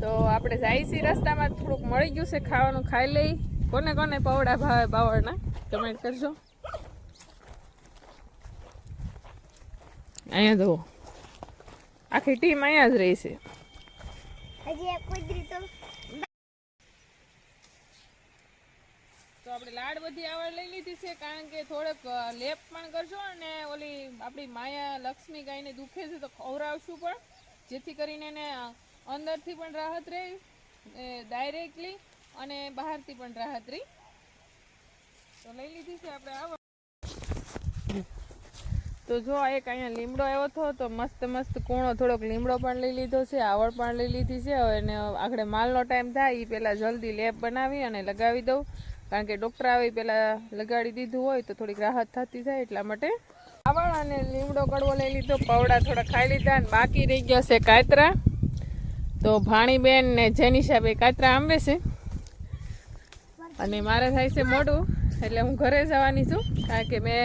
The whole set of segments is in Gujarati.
તો આપણે જાય છીએ રસ્તામાં. થોડુંક મળી ગયું છે ખાવાનું, ખાઈ લઈ. કોને કોને પવડા ભાવે પાવડના કમેન્ટ કરજો. અહીંયા જુઓ. આખી ટીમ અહીંયા જ રહી છે હજી એક કુદરી તો તો આપણે લાડ બધી આવડ લઈ લીધી છે, કારણ કે થોડોક લેપ પણ કરજો અને ઓલી આપણી માયા લક્ષ્મી ગાયને દુખે છે તો ખવરાવશું પણ. જેથી કરીને એને અંદરથી પણ રાહત રહે ડાયરેક્ટલી અને બહારથી પણ રાહત રહી. તો લઈ લીધી છે આપણે આવડ. તો જો આ એક અહીંયા લીમડો આવ્યો હતો, તો મસ્ત મસ્ત કૂણો, થોડોક લીમડો પણ લઈ લીધો છે, આવડ પણ લઈ લીધી છે એને આગળ માલનો ટાઈમ થાય એ પહેલાં જલ્દી લેપ બનાવી અને લગાવી દઉં. કારણ કે ડૉક્ટર આવે પહેલાં લગાડી દીધું હોય તો થોડીક રાહત થતી થાય એટલા માટે. આવડ અને લીમડો કડવો લઈ લીધો, પવડા થોડા ખાઈ લીધા અને બાકી રહી ગયા છે કાતરા. તો ભાણીબેન ને જેનિશાબે કાતરા આંબે છે. અને મારે થાય છે મોડું એટલે હું ઘરે જવાની છું, કારણ કે મેં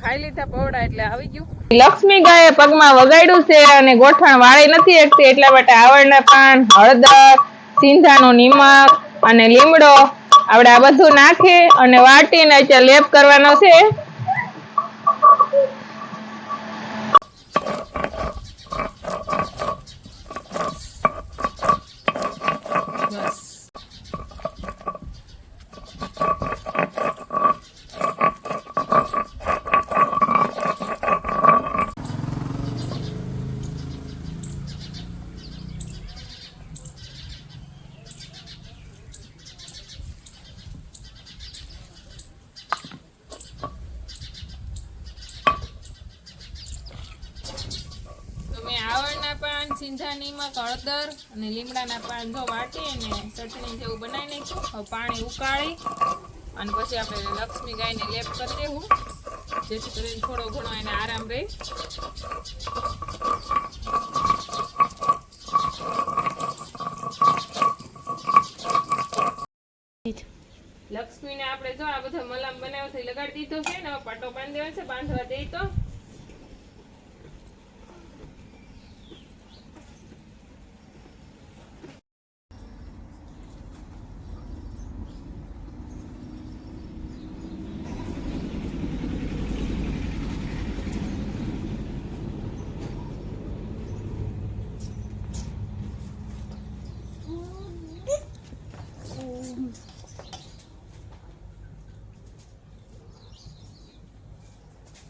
ખાઈ લીધા પવડા એટલે આવી ગયું. લક્ષ્મી ગાયે પગમાં વગાડ્યું છે અને ગોઠણ વાળી નથી એકતી એટલા માટે આવડના પાન, હળદર, સિંધાનો નિમક અને લીમડો આપણે આ બધું નાખી અને વાટીને અત્યારે લેપ કરવાનો છે બસ તો મેં આવળના પાન સિંધા નિમક હળદર અને લીમડાના પાન જો વાટી અને ચટણી જેવું બનાવી નાખ્યું. હવે પાણી ઉકાળી અને પછી આપણે લક્ષ્મી ગાયને લેપ કરી દેવું. જેથી કરીને થોડો ઘણો એને આરામ રહે. લક્ષ્મીને આપણે જો આ બધા મલામ બનાવ્યો છે લગાડી દીધો છે ને પાટો બાંધી છે, બાંધવા દઈ તો.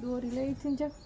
દોરી લઈ છે ને કરી